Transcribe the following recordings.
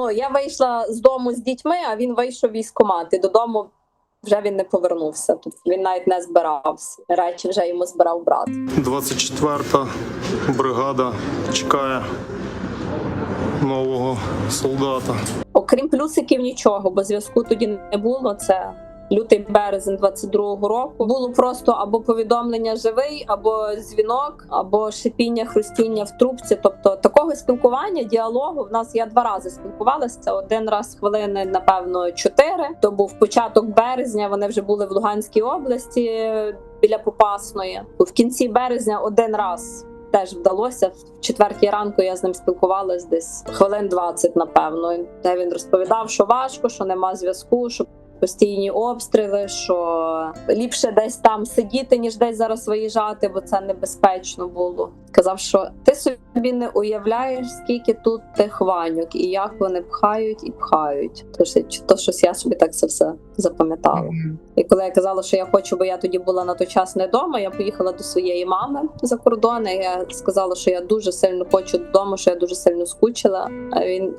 Ну я вийшла з дому з дітьми, а він вийшов в. І додому вже він не повернувся. Тут він навіть не збирався. Речі вже йому збирав брат. 24-та бригада чекає нового солдата. Окрім плюсиків, нічого, бо зв'язку тоді не було. Це лютий березень 22-го року. Було просто або повідомлення живий, або дзвінок, або шипіння, хрустіння в трубці. Тобто такого спілкування, діалогу в нас я два рази спілкувалася. Один раз хвилини, напевно, чотири. То був початок березня. Вони вже були в Луганській області біля Попасної. В кінці березня один раз теж вдалося. В четвертій ранку я з ним спілкувалась десь хвилин 20, напевно. Де він розповідав, що важко, що нема зв'язку, що постійні обстріли, що ліпше десь там сидіти, ніж десь зараз виїжджати, бо це небезпечно було. Казав, що ти собі не уявляєш, скільки тут тих ваньок, і як вони пхають і пхають. Тож то щось я собі так це все запам'ятала. І коли я казала, що я хочу, бо я тоді була на той час не вдома, я поїхала до своєї мами за кордон. і Я сказала, що я дуже сильно хочу додому, що я дуже сильно скучила. А він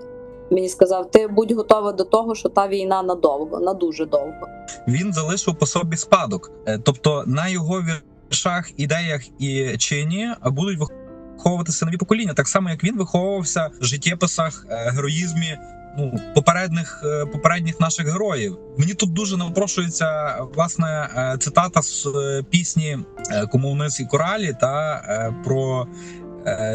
мені сказав: ти будь готова до того, що та війна надовго, на дуже довго. він залишив по собі спадок. Е, Тобто на його віршах, ідеях і чині будуть виховуватися нові покоління, так само як він виховувався в життєписах, е, героїзмі. Ну, попередніх е, попередніх наших героїв мені тут дуже напрошується власне цитата з пісні е, Комунист і коралі та про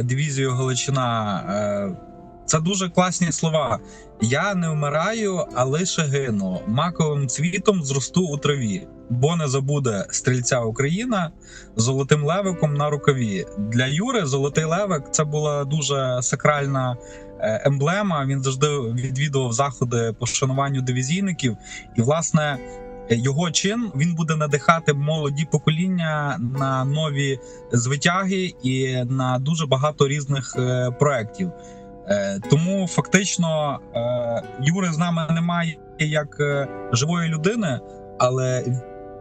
дивізію Галичина. Це дуже класні слова. Я не вмираю, а лише гину. Маковим цвітом зросту у траві, бо не забуде стрільця Україна золотим левиком на рукаві. Для Юри золотий левик це була дуже сакральна е, емблема. Він завжди відвідував заходи по шануванню дивізійників, і власне. Його чин він буде надихати молоді покоління на нові звитяги і на дуже багато різних е, проєктів. Е, Тому фактично е, Юри з нами немає як е, живої людини, але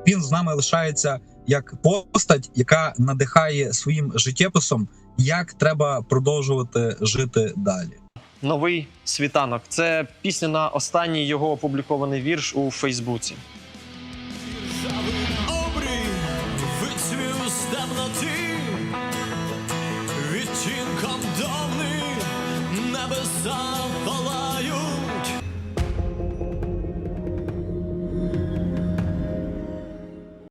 він з нами лишається як постать, яка надихає своїм життєписом, як треба продовжувати жити далі. Новий світанок. Це пісня на останній його опублікований вірш у Фейсбуці. вицвів з темноти, відтінком давних небеса пала